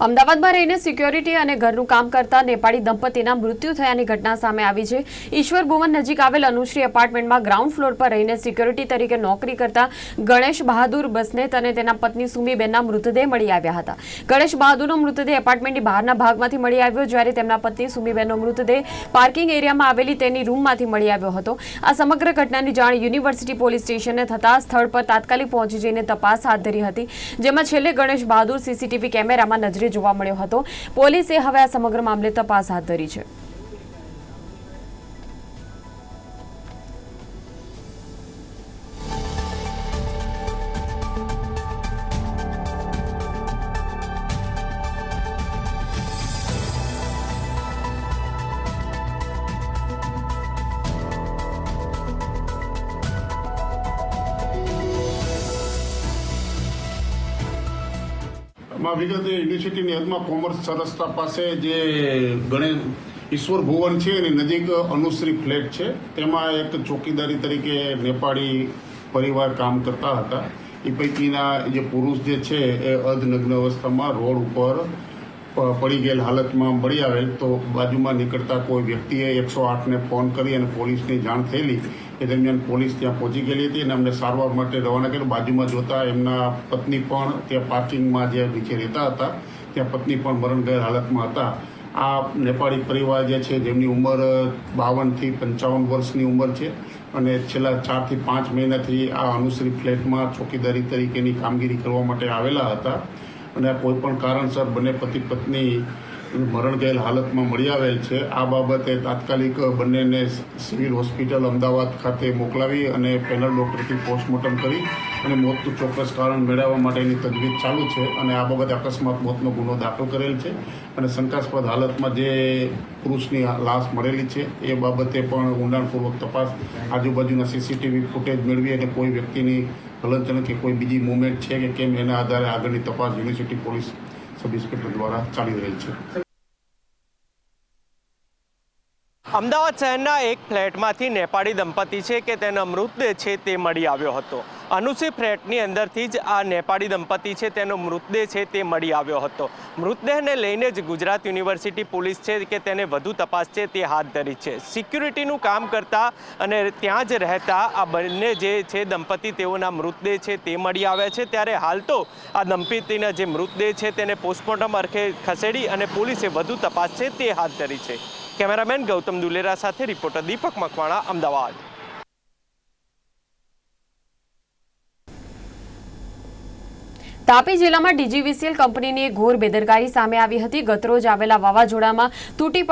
અમદાવાદમાં રહીને સિક્યોરિટી અને ઘરનું કામ કરતા નેપાળી દંપતીના મૃત્યુ થયાની ઘટના સામે આવી છે. ઈશ્વર ભુવન નજીક આવેલ અનુશ્રી એપાર્ટમેન્ટમાં ગ્રાઉન્ડ ફ્લોર પર રહીને સિક્યોરિટી તરીકે નોકરી કરતા ગણેશ બહાદુર બસનેત અને તેના પત્ની સુમીબેનના મૃતદેહ મળી આવ્યા હતા. ગણેશ બહાદુરનો મૃતદેહ એપાર્ટમેન્ટની બહારના ભાગમાંથી મળી આવ્યો જ્યારે તેમના પત્ની સુમીબેનનો મૃતદેહ પાર્કિંગ એરિયામાં આવેલી તેની રૂમમાંથી મળી આવ્યો હતો. આ સમગ્ર ઘટનાની જાણ યુનિવર્સિટી પોલીસ સ્ટેશને થતાં સ્થળ પર તાત્કાલિક પહોંચી જઈને તપાસ હાથ ધરી હતી. જેમાં છેલ્લે ગણેશ બહાદુર સીસીટીવી કેમેરામાં નજરે જોવા મળ્યો હતો. પોલીસે હવે આ સમગ્ર મામલે તપાસ હાથ ધરી છે. માં વિગતે યુનિવર્સિટીની હદમાં કોમર્સ રસ્તા પાસે જે ગણેશ ઈશ્વર ભુવન છે એની નજીક અનુશ્રી ફ્લેટ છે. તેમાં એક ચોકીદારી તરીકે નેપાળી પરિવાર કામ કરતા હતા. એ પૈકીના જે પુરુષ જે છે એ અર્ધનગ્ન અવસ્થામાં રોડ ઉપર પડી ગયેલ હાલતમાં મળી આવેલ તો બાજુમાં નીકળતા કોઈ વ્યક્તિએ એકસો આઠને ફોન કરી અને પોલીસની જાણ થયેલી એ દરમિયાન પોલીસ ત્યાં પહોંચી ગયેલી હતી અને અમને સારવાર માટે રવાના કર્યું. બાજુમાં જોતા એમના પત્ની પણ ત્યાં પાર્કિંગમાં જે નીચે રહેતા હતા, ત્યાં પત્ની પણ મરણ ગયેલ હાલતમાં હતા. આ નેપાળી પરિવાર જે છે, જેમની ઉંમર બાવનથી પંચાવન વર્ષની ઉંમર છે અને છેલ્લા ચારથી પાંચ મહિનાથી આ અનુશ્રી ફ્લેટમાં ચોકીદારી તરીકેની કામગીરી કરવા માટે આવેલા હતા. અને આ કોઈ પણ કારણસર બંને પતિ પત્ની મરણ ગયેલ હાલતમાં મળી આવેલ છે. આ બાબતે તાત્કાલિક બંનેને સિવિલ હોસ્પિટલ અમદાવાદ ખાતે મોકલાવી અને પેનલ ડૉક્ટરથી પોસ્ટમોર્ટમ કરી અને મોતનું ચોક્કસ કારણ મેળવવા માટેની તજવીજ ચાલુ છે અને આ બાબતે અકસ્માત મોતનો ગુનો દાખલ કરેલ છે અને શંકાસ્પદ હાલતમાં જે પુરુષની લાશ મળેલી છે એ બાબતે પણ ઊંડાણપૂર્વક તપાસ આજુબાજુના સીસીટીવી ફૂટેજ મેળવી અને કોઈ વ્યક્તિની હલનચલન કે કોઈ બીજી મુવમેન્ટ છે કે કેમ, એના આધારે આગળની તપાસ યુનિવર્સિટી પોલીસ સબ ઇન્સ્પેક્ટર દ્વારા ચાલી રહી છે. અમદાવાદ શહેરના એક ફ્લેટમાંથી નેપાળી દંપતી છે કે તેનો મૃતદેહ છે તે મળી આવ્યો હતો. અનુસી ફ્લેટની અંદરથી જ આ નેપાળી દંપતી છે તેનો મૃતદેહ છે તે મળી આવ્યો હતો. મૃતદેહને લઈને જ ગુજરાત યુનિવર્સિટી પોલીસ છે કે તેને વધુ તપાસ છે તે હાથ ધરી છે. સિક્યુરિટીનું કામ કરતા અને ત્યાં જ રહેતા આ બંને જે છે દંપતી તેઓના મૃતદેહ છે તે મળી આવ્યા છે. ત્યારે હાલ તો આ દંપતીના જે મૃતદેહ છે તેને પોસ્ટમોર્ટમ અર્થે ખસેડી અને પોલીસે વધુ તપાસ છે તે હાથ ધરી છે. કેમેરામેન ગૌતમ દુલેરા સાથે રિપોર્ટર દીપક મકવાણા, અમદાવાદ. તાપી જિલ્લામાં ડીજીવીસીએલ કંપનીની ઘોર બેદરકારી સામે આવી હતી. ગતરોજ આવેલા વાવાઝોડામાં તૂટી પડેલ